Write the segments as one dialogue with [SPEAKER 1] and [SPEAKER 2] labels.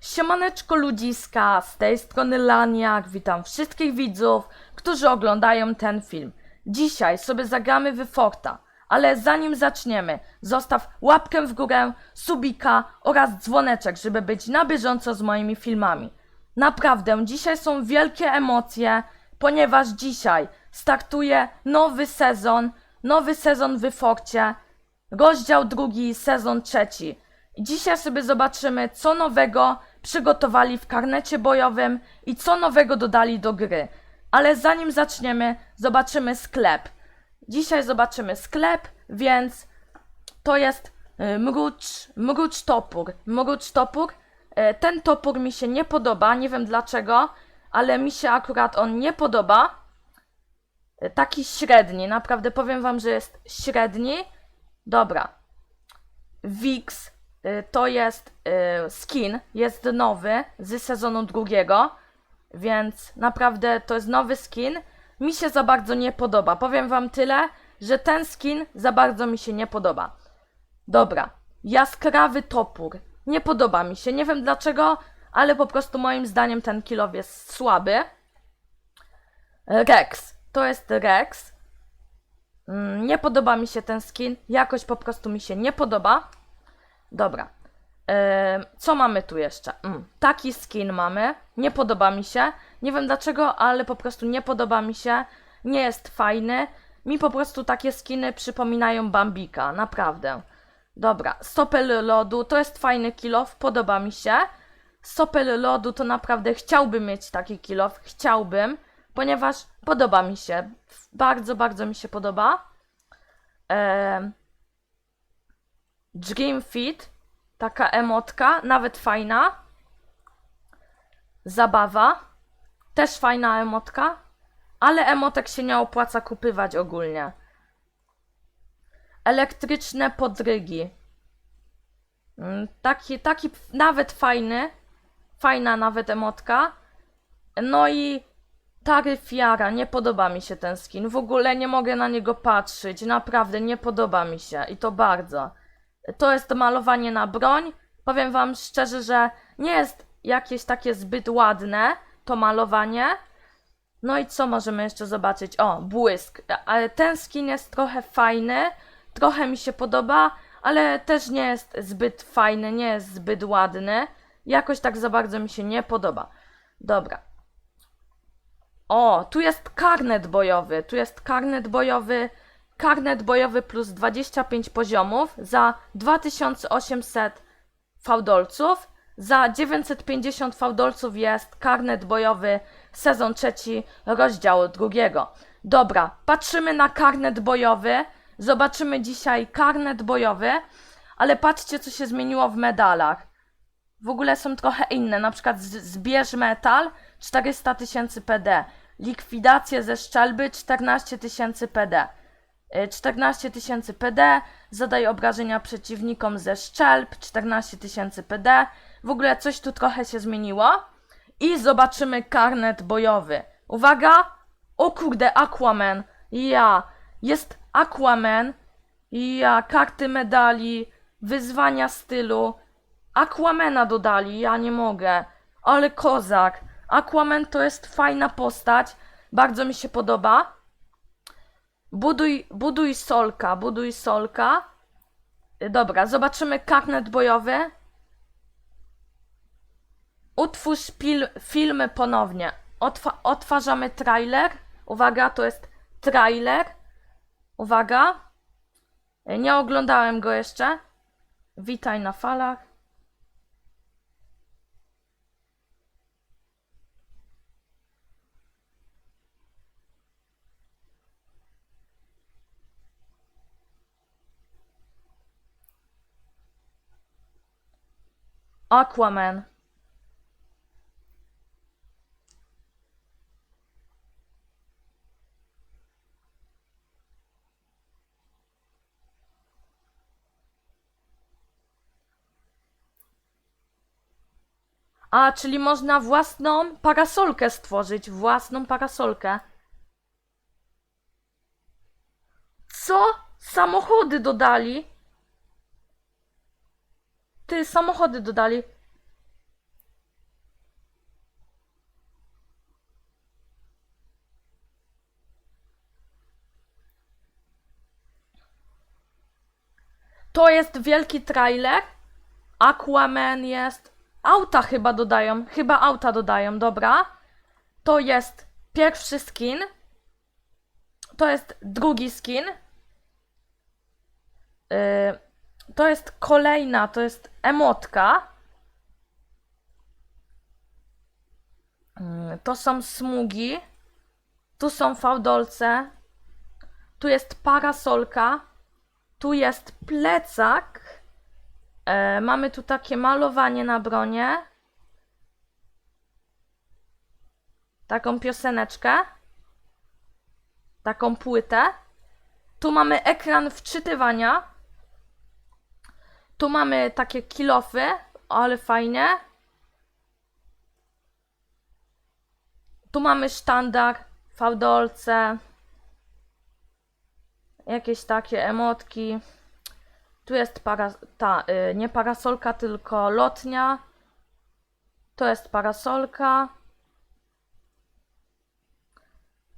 [SPEAKER 1] Siemaneczko ludziska, z tej strony Laniak, witam wszystkich widzów, którzy oglądają ten film. Dzisiaj sobie zagramy w Forta, ale zanim zaczniemy, zostaw łapkę w górę, subika oraz dzwoneczek, żeby być na bieżąco z moimi filmami. Naprawdę, dzisiaj są wielkie emocje, ponieważ dzisiaj startuje nowy sezon, nowy sezon w Forcie, rozdział drugi, sezon trzeci. Dzisiaj sobie zobaczymy, co nowego przygotowali w karnecie bojowym i co nowego dodali do gry. Ale zanim zaczniemy, zobaczymy sklep. Dzisiaj zobaczymy sklep, więc to jest y, mrucz, mrucz topór. Mrucz topór. Y, Ten topór mi się nie podoba, nie wiem dlaczego, ale mi się akurat on nie podoba. Y, Taki średni, naprawdę powiem wam, że jest średni. Dobra. Wix to jest y, skin, jest nowy z sezonu drugiego, więc naprawdę to jest nowy skin. Mi się za bardzo nie podoba. Powiem wam tyle, że ten skin za bardzo mi się nie podoba. Dobra, jaskrawy topór. Nie podoba mi się, nie wiem dlaczego, ale po prostu moim zdaniem ten kilow jest słaby. Rex, to jest Rex. Mm, Nie podoba mi się ten skin, jakoś po prostu mi się nie podoba. Dobra. Co mamy tu jeszcze? Mm, taki skin mamy. Nie podoba mi się. Nie wiem dlaczego, ale po prostu nie podoba mi się. Nie jest fajny. Mi po prostu takie skiny przypominają Bambika, naprawdę. Dobra, Sopel lodu to jest fajny kilof, podoba mi się. Sopel lodu to naprawdę chciałbym mieć taki kilof, chciałbym, ponieważ podoba mi się. Bardzo, bardzo mi się podoba. Em, Dream Fit, taka emotka, nawet fajna. Zabawa, też fajna emotka, ale emotek się nie opłaca kupywać ogólnie. Elektryczne podrygi. Mm, Taki, taki nawet fajny, fajna nawet emotka. No i taryfiara, nie podoba mi się ten skin. W ogóle nie mogę na niego patrzeć, naprawdę nie podoba mi się i to bardzo. To jest malowanie na broń. Powiem wam szczerze, że nie jest jakieś takie zbyt ładne to malowanie. No i co możemy jeszcze zobaczyć? O, błysk. Ale ten skin jest trochę fajny, trochę mi się podoba, ale też nie jest zbyt fajny, nie jest zbyt ładny. Jakoś tak za bardzo mi się nie podoba. Dobra. O, tu jest karnet bojowy. Tu jest karnet bojowy. Karnet bojowy plus 25 poziomów za 2800 fałdolców. Za 950 fałdolców jest karnet bojowy sezon trzeci, rozdział drugiego. Dobra, patrzymy na karnet bojowy. Zobaczymy dzisiaj karnet bojowy, ale patrzcie, co się zmieniło w medalach. W ogóle są trochę inne, na przykład zbierz metal 400 tysięcy PD, likwidację ze szczelby 14 tysięcy PD. Y, 14 tysięcy PD, zadaj obrażenia przeciwnikom ze szczelb, 14 tysięcy PD. W ogóle coś tu trochę się zmieniło. I zobaczymy karnet bojowy. Uwaga! O kurde, Aquaman. Ja. Jest Aquaman. Ja. Karty medali. Wyzwania stylu. Aquamana dodali. Ja nie mogę. Ale kozak. Aquaman to jest fajna postać. Bardzo mi się podoba. Buduj, buduj solka, buduj solka. Dobra, zobaczymy karnet bojowy. Utwórz pil, filmy ponownie. Otwa, odtwarzamy trailer. Uwaga, to jest trailer. Uwaga. Nie oglądałem go jeszcze. Witaj na falach. Aquaman. A, czyli można własną parasolkę stworzyć, własną parasolkę. Co? Samochody dodali? Ty, samochody dodali. To jest wielki trailer. Aquaman jest. Auta chyba dodają. Chyba auta dodają, dobra. To jest pierwszy skin. To jest drugi skin. Yy to jest kolejna, to jest emotka. Yy, To są smugi. Tu są fałdolce. Tu jest parasolka. Tu jest plecak. E, mamy tu takie malowanie na bronie. Taką pioseneczkę. Taką płytę. Tu mamy ekran wczytywania. Tu mamy takie kilofy, ale fajnie. Tu mamy sztandar, fałdolce, jakieś takie emotki. Tu jest para, ta, y, nie parasolka, tylko lotnia. To jest parasolka.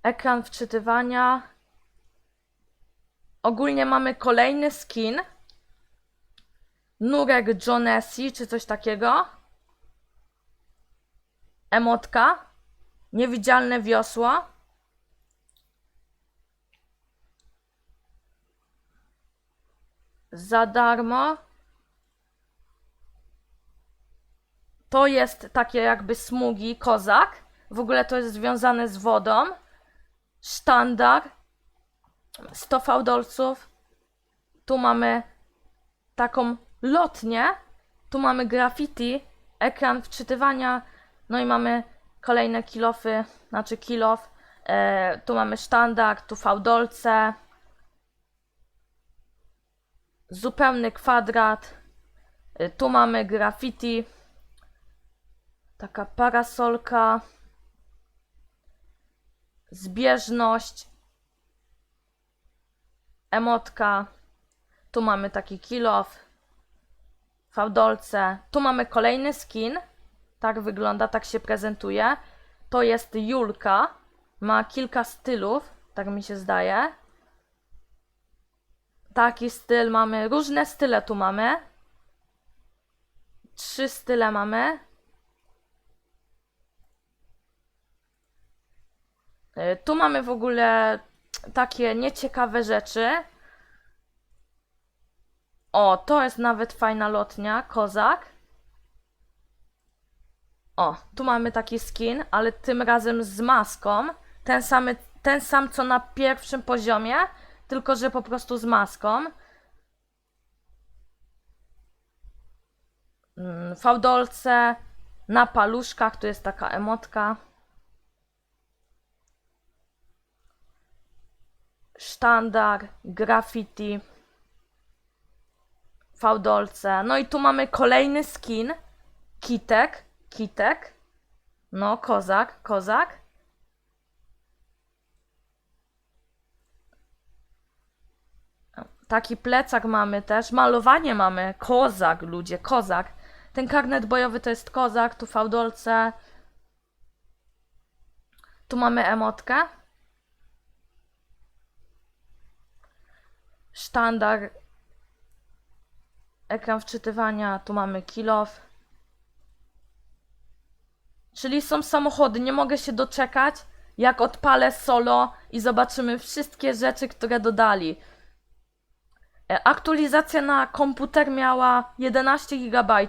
[SPEAKER 1] Ekran wczytywania. Ogólnie mamy kolejny skin. Nurek Jonesy, czy coś takiego. Emotka. Niewidzialne wiosło. Za darmo. To jest takie jakby smugi, kozak. W ogóle to jest związane z wodą. Sztandar. 100 fałdolców. Tu mamy taką lotnię. Tu mamy graffiti, ekran wczytywania. No i mamy kolejne kilofy, znaczy kilof. E, tu mamy sztandar, tu fałdolce. Zupełny kwadrat. E, tu mamy graffiti. Taka parasolka. Zbieżność. Emotka. Tu mamy taki kilof. Fałdolce. Tu mamy kolejny skin. Tak wygląda, tak się prezentuje. To jest Julka. Ma kilka stylów, tak mi się zdaje. Taki styl mamy, różne style tu mamy. Trzy style mamy. Y, Tu mamy w ogóle takie nieciekawe rzeczy. O, to jest nawet fajna lotnia, kozak. O, tu mamy taki skin, ale tym razem z maską. Ten, samy, ten sam co na pierwszym poziomie, tylko że po prostu z maską. Mm, Fałdolce na paluszkach, tu jest taka emotka. Sztandar, graffiti, fałdolce. No i tu mamy kolejny skin. Kitek, kitek. No, kozak, kozak. Taki plecak mamy też. Malowanie mamy. Kozak, ludzie, kozak. Ten karnet bojowy to jest kozak, tu fałdolce. Tu mamy emotkę. Sztandar. Ekran wczytywania, tu mamy kilof. Czyli są samochody, nie mogę się doczekać, jak odpalę solo i zobaczymy wszystkie rzeczy, które dodali. E, Aktualizacja na komputer miała 11 GB.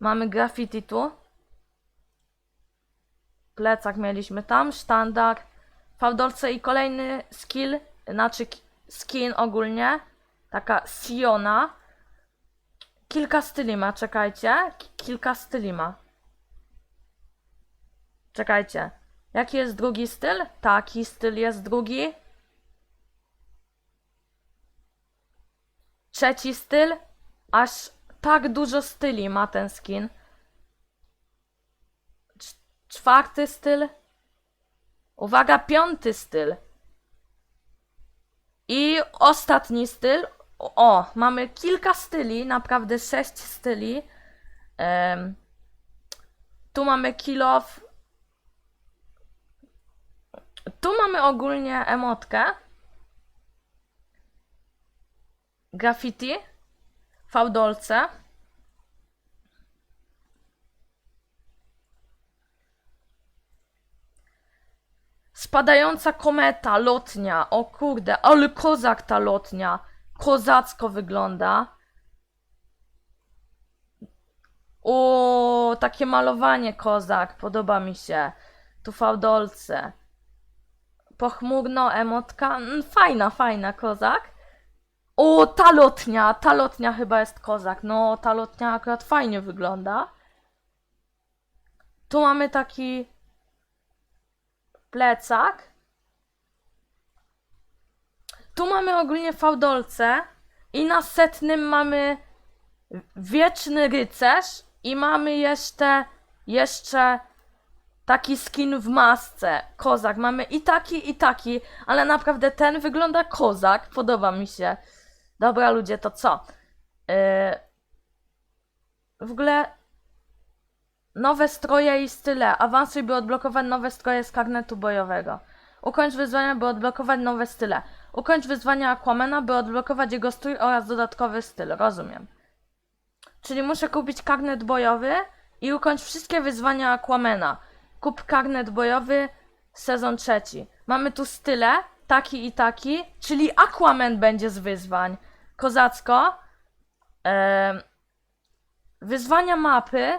[SPEAKER 1] Mamy graffiti tu. Plecak mieliśmy tam, sztandar, fałdolce i kolejny skill, znaczy ki- skin ogólnie. Taka Siona. Kilka styli ma, czekajcie. Kilka styli ma. Czekajcie. Jaki jest drugi styl? Taki styl jest drugi. Trzeci styl. Aż tak dużo styli ma ten skin. Cz- Czwarty styl. Uwaga, piąty styl. I ostatni styl. O, mamy kilka styli, naprawdę sześć styli. Em, tu mamy kill off. Tu mamy ogólnie emotkę. Graffiti. fałdolce. Spadająca kometa, lotnia. O kurde, ale kozak ta lotnia. Kozacko wygląda. O, takie malowanie kozak, podoba mi się. Tu fałdolce. Pochmurno emotka. Mm, Fajna, fajna kozak. O, ta lotnia, ta lotnia chyba jest kozak. No, ta lotnia akurat fajnie wygląda. Tu mamy taki plecak. Tu mamy ogólnie fałdolce i na setnym mamy wieczny rycerz i mamy jeszcze jeszcze taki skin w masce, kozak. Mamy i taki i taki, ale naprawdę ten wygląda kozak, podoba mi się. Dobra ludzie, to co? Yy... W ogóle Nowe stroje i style. Awansuj, by odblokować nowe stroje z karnetu bojowego. Ukończ wyzwania, by odblokować nowe style. Ukończ wyzwania Aquamana, by odblokować jego strój oraz dodatkowy styl. Rozumiem. Czyli muszę kupić karnet bojowy i ukończ wszystkie wyzwania Aquamana. Kup karnet bojowy, sezon trzeci. Mamy tu style, taki i taki, czyli Aquaman będzie z wyzwań. Kozacko. Wyzwania mapy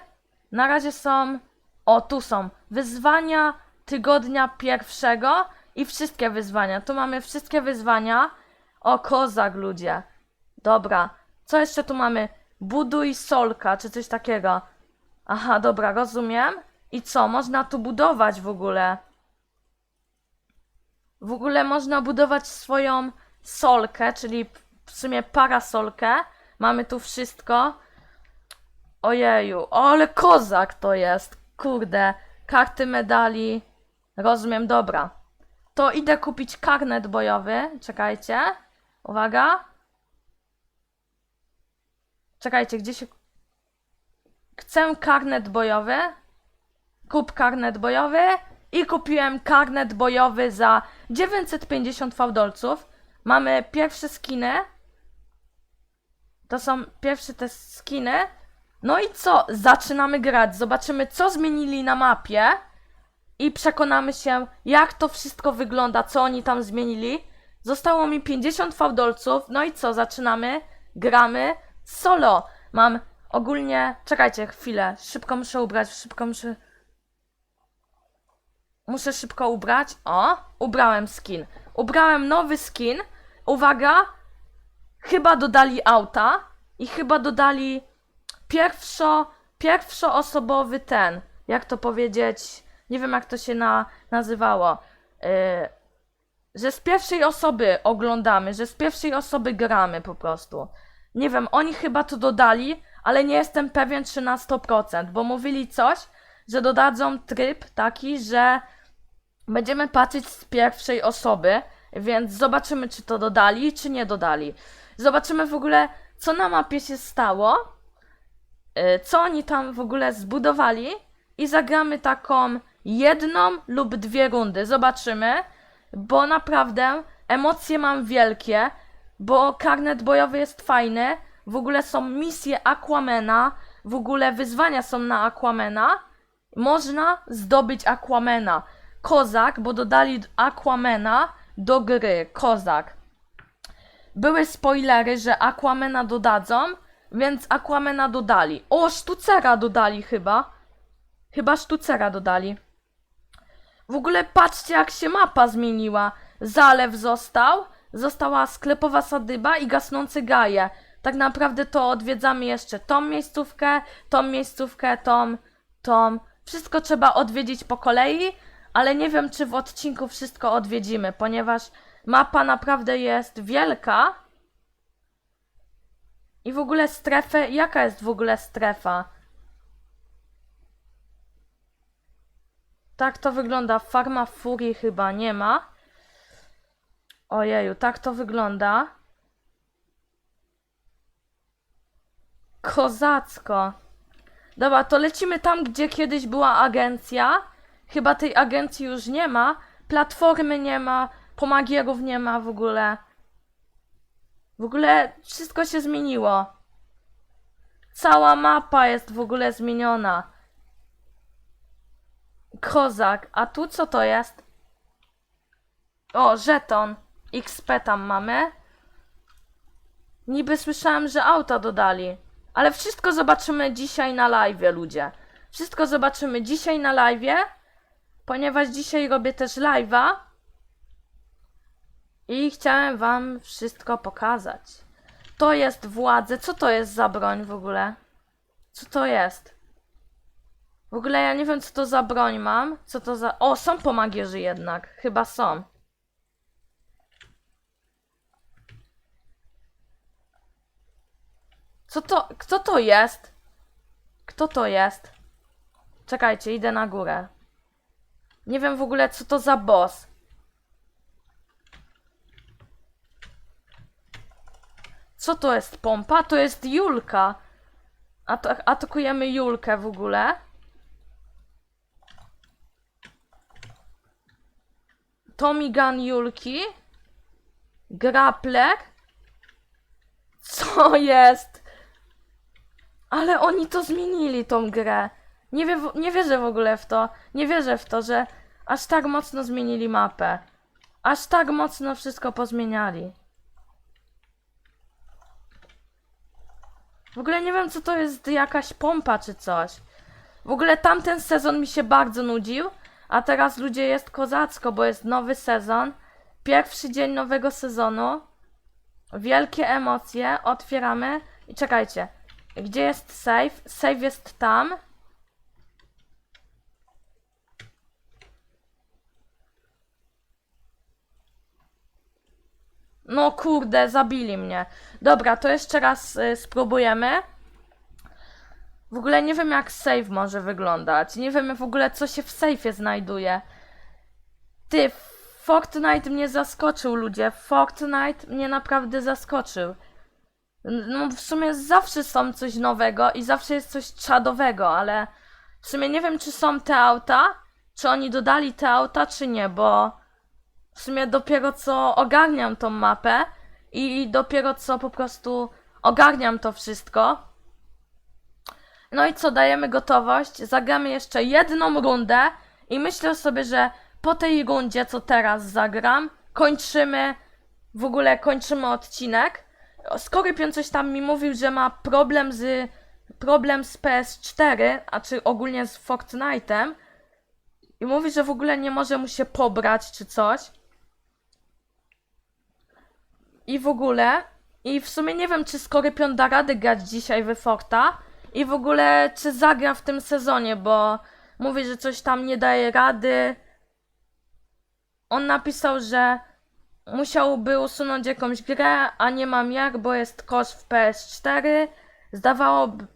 [SPEAKER 1] na razie są. O, tu są. Wyzwania tygodnia pierwszego i wszystkie wyzwania. Tu mamy wszystkie wyzwania. O, kozak, ludzie. Dobra. Co jeszcze tu mamy? Buduj solka, czy coś takiego. Aha, dobra, rozumiem. I co? Można tu budować w ogóle. W ogóle można budować swoją solkę, czyli w sumie parasolkę. Mamy tu wszystko. Ojeju, ale kozak to jest. Kurde, karty medali. Rozumiem, dobra. To idę kupić karnet bojowy. Czekajcie. Uwaga. Czekajcie, gdzie się. Chcę karnet bojowy. Kup karnet bojowy. I kupiłem karnet bojowy za 950 fałdolców. Mamy pierwsze skiny. To są pierwsze te skiny. No i co? Zaczynamy grać. Zobaczymy, co zmienili na mapie. I przekonamy się, jak to wszystko wygląda, co oni tam zmienili. Zostało mi 50 fałdolców. No i co? Zaczynamy. Gramy. Solo. Mam ogólnie. Czekajcie chwilę. Szybko muszę ubrać. Szybko muszę. Muszę szybko ubrać. O, ubrałem skin. Ubrałem nowy skin. Uwaga. Chyba dodali auta. I chyba dodali pierwszo, pierwszoosobowy ten, jak to powiedzieć, nie wiem jak to się na, nazywało, yy, że z pierwszej osoby oglądamy, że z pierwszej osoby gramy po prostu. Nie wiem, oni chyba to dodali, ale nie jestem pewien czy na 100%, bo mówili coś, że dodadzą tryb taki, że będziemy patrzeć z pierwszej osoby, więc zobaczymy czy to dodali, czy nie dodali. Zobaczymy w ogóle, co na mapie się stało y, co oni tam w ogóle zbudowali i zagramy taką jedną lub dwie rundy. Zobaczymy, bo naprawdę emocje mam wielkie, bo karnet bojowy jest fajny, w ogóle są misje Aquamena, w ogóle wyzwania są na Aquamena. Można zdobyć Aquamena. Kozak, bo dodali Aquamena do gry. Kozak. Były spoilery, że Aquamena dodadzą, więc Aquamena dodali. O, sztucera dodali chyba. Chyba sztucera dodali. W ogóle patrzcie, jak się mapa zmieniła. Zalew został, została sklepowa sadyba i gasnące gaje. Tak naprawdę to odwiedzamy jeszcze tą miejscówkę, tą miejscówkę, tą, tą. Wszystko trzeba odwiedzić po kolei, ale nie wiem, czy w odcinku wszystko odwiedzimy, ponieważ mapa naprawdę jest wielka. I w ogóle strefę, jaka jest w ogóle strefa? Tak to wygląda. Farma Furii chyba nie ma. Ojeju, tak to wygląda. Kozacko. Dobra, to lecimy tam, gdzie kiedyś była agencja. Chyba tej agencji już nie ma. Platformy nie ma. Pomagierów nie ma w ogóle. W ogóle wszystko się zmieniło. Cała mapa jest w ogóle zmieniona. Kozak, a tu co to jest? O, żeton. XP tam mamy. Niby słyszałem, że auta dodali. Ale wszystko zobaczymy dzisiaj na live, ludzie. Wszystko zobaczymy dzisiaj na live, ponieważ dzisiaj robię też live'a. I chciałem wam wszystko pokazać. To jest władze. Co to jest za broń w ogóle? Co to jest? W ogóle ja nie wiem, co to za broń mam. Co to za... O, są pomagierzy jednak. Chyba są. Co to... Kto to jest? Kto to jest? Czekajcie, idę na górę. Nie wiem w ogóle, co to za boss. Co to jest pompa? To jest Julka. At atakujemy Julkę w ogóle. Tommy Gun Julki. Grappler. Co jest? Ale oni to zmienili, tą grę. Nie, wie, nie wierzę w ogóle w to. Nie wierzę w to, że aż tak mocno zmienili mapę. Aż tak mocno wszystko pozmieniali. W ogóle nie wiem, co to jest jakaś pompa czy coś. W ogóle tamten sezon mi się bardzo nudził, a teraz ludzie jest kozacko, bo jest nowy sezon. Pierwszy dzień nowego sezonu. Wielkie emocje. Otwieramy. I czekajcie. Gdzie jest save? Save jest tam. No kurde, zabili mnie. Dobra, to jeszcze raz y, spróbujemy. W ogóle nie wiem jak save może wyglądać. Nie wiem w ogóle co się w safe'ie znajduje. Ty, Fortnite mnie zaskoczył ludzie. Fortnite mnie naprawdę zaskoczył. No w sumie zawsze są coś nowego i zawsze jest coś czadowego, ale w sumie nie wiem czy są te auta, czy oni dodali te auta, czy nie, bo w sumie dopiero co ogarniam tą mapę i dopiero co po prostu ogarniam to wszystko. No i co, dajemy gotowość, zagramy jeszcze jedną rundę i myślę sobie, że po tej rundzie, co teraz zagram, kończymy, w ogóle kończymy odcinek. Skorypion coś tam mi mówił, że ma problem z, problem z PS4, a czy ogólnie z Fortnite'em i mówi, że w ogóle nie może mu się pobrać czy coś. I w ogóle, i w sumie nie wiem, czy Skorypion da radę grać dzisiaj we Forta i w ogóle, czy zagra w tym sezonie, bo mówi, że coś tam nie daje rady. On napisał, że musiałby usunąć jakąś grę, a nie mam jak, bo jest kosz w PS4. Zdawałoby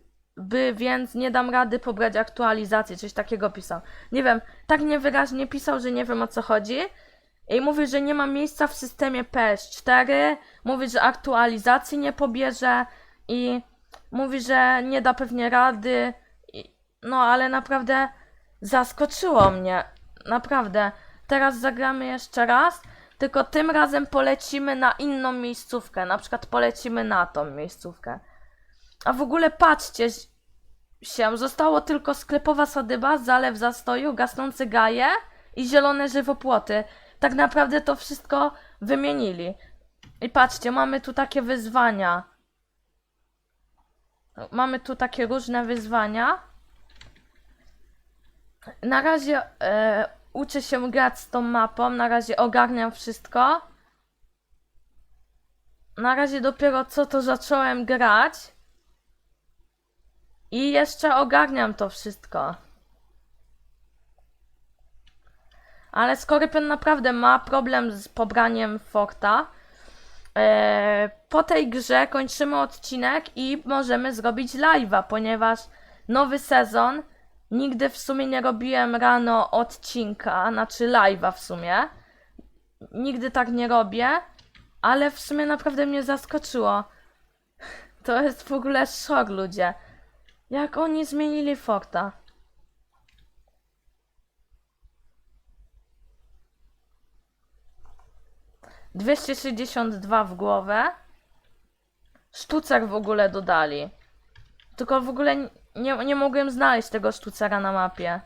[SPEAKER 1] więc nie dam rady pobrać aktualizacji, coś takiego pisał. Nie wiem, tak niewyraźnie pisał, że nie wiem o co chodzi. I mówi, że nie ma miejsca w systemie PS4. Mówi, że aktualizacji nie pobierze i mówi, że nie da pewnie rady. I, no ale naprawdę zaskoczyło mnie. Naprawdę. Teraz zagramy jeszcze raz, tylko tym razem polecimy na inną miejscówkę. Na przykład polecimy na tą miejscówkę. A w ogóle patrzcie się, zostało tylko sklepowa sadyba, zalew zastoju, gasnące gaje i zielone żywopłoty. Tak naprawdę to wszystko wymienili. I patrzcie, mamy tu takie wyzwania. Mamy tu takie różne wyzwania. Na razie e, uczę się grać z tą mapą, na razie ogarniam wszystko. Na razie dopiero co to zacząłem grać. I jeszcze ogarniam to wszystko. Ale Skorpion naprawdę ma problem z pobraniem Forta. Eee, po tej grze kończymy odcinek i możemy zrobić live'a, ponieważ nowy sezon. Nigdy w sumie nie robiłem rano odcinka, znaczy live'a w sumie. Nigdy tak nie robię, ale w sumie naprawdę mnie zaskoczyło. To jest w ogóle szok, ludzie. Jak oni zmienili Forta. Dwieście sześćdziesiąt dwa w głowę. Sztucer w ogóle dodali. Tylko w ogóle nie, nie mogłem znaleźć tego sztucera na mapie.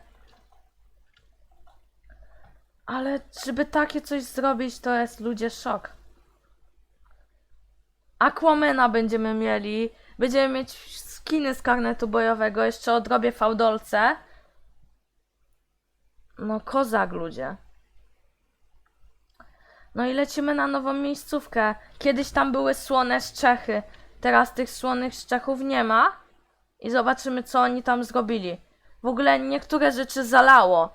[SPEAKER 1] Ale żeby takie coś zrobić, to jest ludzie szok. Aquamena będziemy mieli. Będziemy mieć skiny z karnetu bojowego. Jeszcze odrobię fałdolce. No kozak ludzie. No i lecimy na nową miejscówkę. Kiedyś tam były słone szczechy. Teraz tych słonych szczechów nie ma. I zobaczymy, co oni tam zrobili. W ogóle niektóre rzeczy zalało.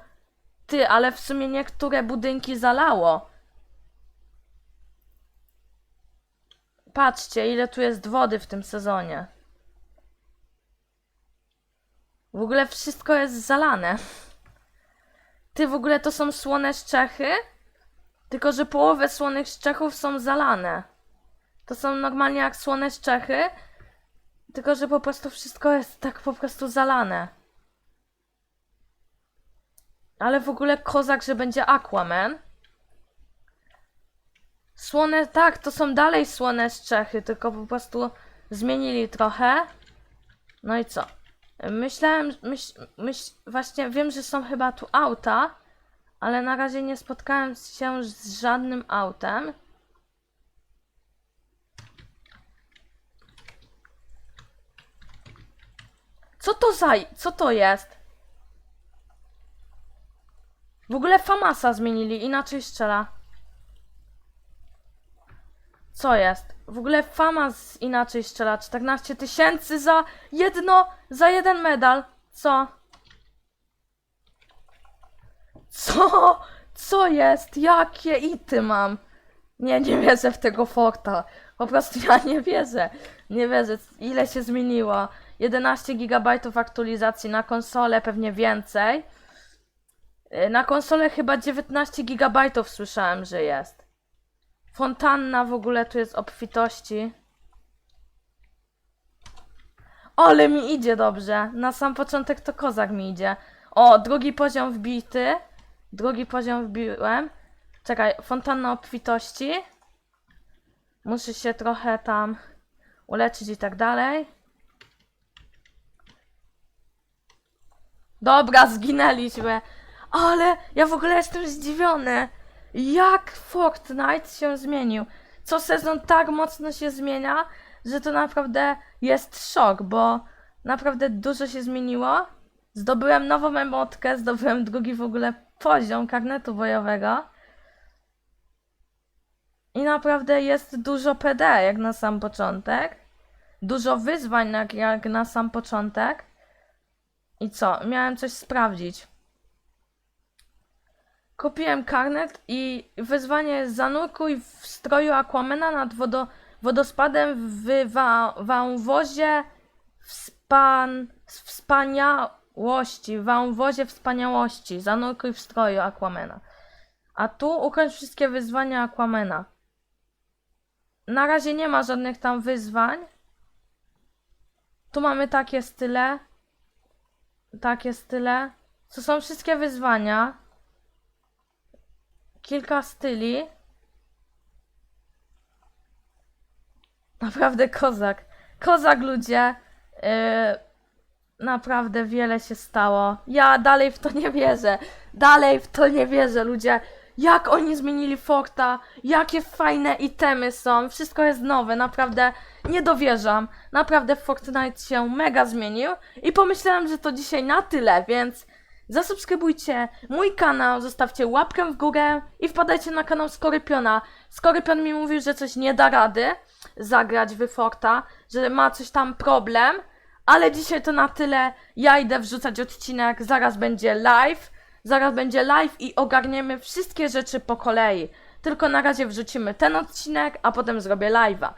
[SPEAKER 1] Ty, ale w sumie niektóre budynki zalało. Patrzcie, ile tu jest wody w tym sezonie. W ogóle wszystko jest zalane. Ty, w ogóle to są słone szczechy? Tylko, że połowę słonych szczechów są zalane. To są normalnie jak słone szczechy, tylko, że po prostu wszystko jest tak po prostu zalane. Ale w ogóle kozak, że będzie Aquaman. Słone, tak, to są dalej słone szczechy, tylko po prostu zmienili trochę. No i co? Myślałem, myśl, myśl, właśnie wiem, że są chyba tu auta, ale na razie nie spotkałem się z żadnym autem. Co to za... Co to jest? W ogóle Famasa zmienili, inaczej strzela. Co jest? W ogóle Famas inaczej strzela. 14 tysięcy za jedno, za jeden medal. Co? Co? Co jest? Jakie ity mam? Nie, nie wierzę w tego Forta. Po prostu ja nie wierzę. Nie wierzę. Ile się zmieniło? 11 GB aktualizacji na konsolę, pewnie więcej. Y, Na konsolę chyba 19 GB słyszałem, że jest. Fontanna w ogóle tu jest obfitości. Ale mi idzie dobrze. Na sam początek to kozak mi idzie. O, drugi poziom wbity. Drugi poziom wbiłem. Czekaj, fontanna obfitości. Muszę się trochę tam uleczyć i tak dalej. Dobra, zginęliśmy. Ale ja w ogóle jestem zdziwiony. Jak Fortnite się zmienił. Co sezon tak mocno się zmienia, że to naprawdę jest szok, bo naprawdę dużo się zmieniło. Zdobyłem nową emotkę, zdobyłem drugi w ogóle poziom karnetu bojowego. I naprawdę jest dużo PD jak na sam początek. Dużo wyzwań jak, jak na sam początek. I co? Miałem coś sprawdzić. Kupiłem karnet i wyzwanie zanurkuj w stroju Aquamena nad wodo, wodospadem w wa, wąwozie wspan, wspaniałości. Wąwozie wspaniałości. Zanurkuj w stroju Aquamena. A tu ukończ wszystkie wyzwania Aquamena. Na razie nie ma żadnych tam wyzwań. Tu mamy takie style. Takie style. To są wszystkie wyzwania kilka styli. Naprawdę kozak. Kozak ludzie. Yy, naprawdę wiele się stało. Ja dalej w to nie wierzę. Dalej w to nie wierzę, ludzie. Jak oni zmienili Forta, jakie fajne itemy są, wszystko jest nowe, naprawdę nie dowierzam. Naprawdę Fortnite się mega zmienił i pomyślałem, że to dzisiaj na tyle, więc Zasubskrybujcie mój kanał, zostawcie łapkę w górę i wpadajcie na kanał Skorypiona. Skorypion mi mówił, że coś nie da rady zagrać w Forta, że ma coś tam problem, ale dzisiaj to na tyle. Ja idę wrzucać odcinek, zaraz będzie live, zaraz będzie live i ogarniemy wszystkie rzeczy po kolei. Tylko na razie wrzucimy ten odcinek, a potem zrobię live'a,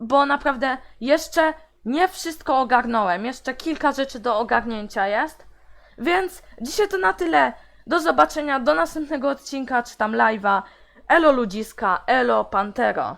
[SPEAKER 1] bo naprawdę jeszcze nie wszystko ogarnąłem, jeszcze kilka rzeczy do ogarnięcia jest. Więc dzisiaj to na tyle. Do zobaczenia, do następnego odcinka czy tam live'a. Elo ludziska, elo pantero.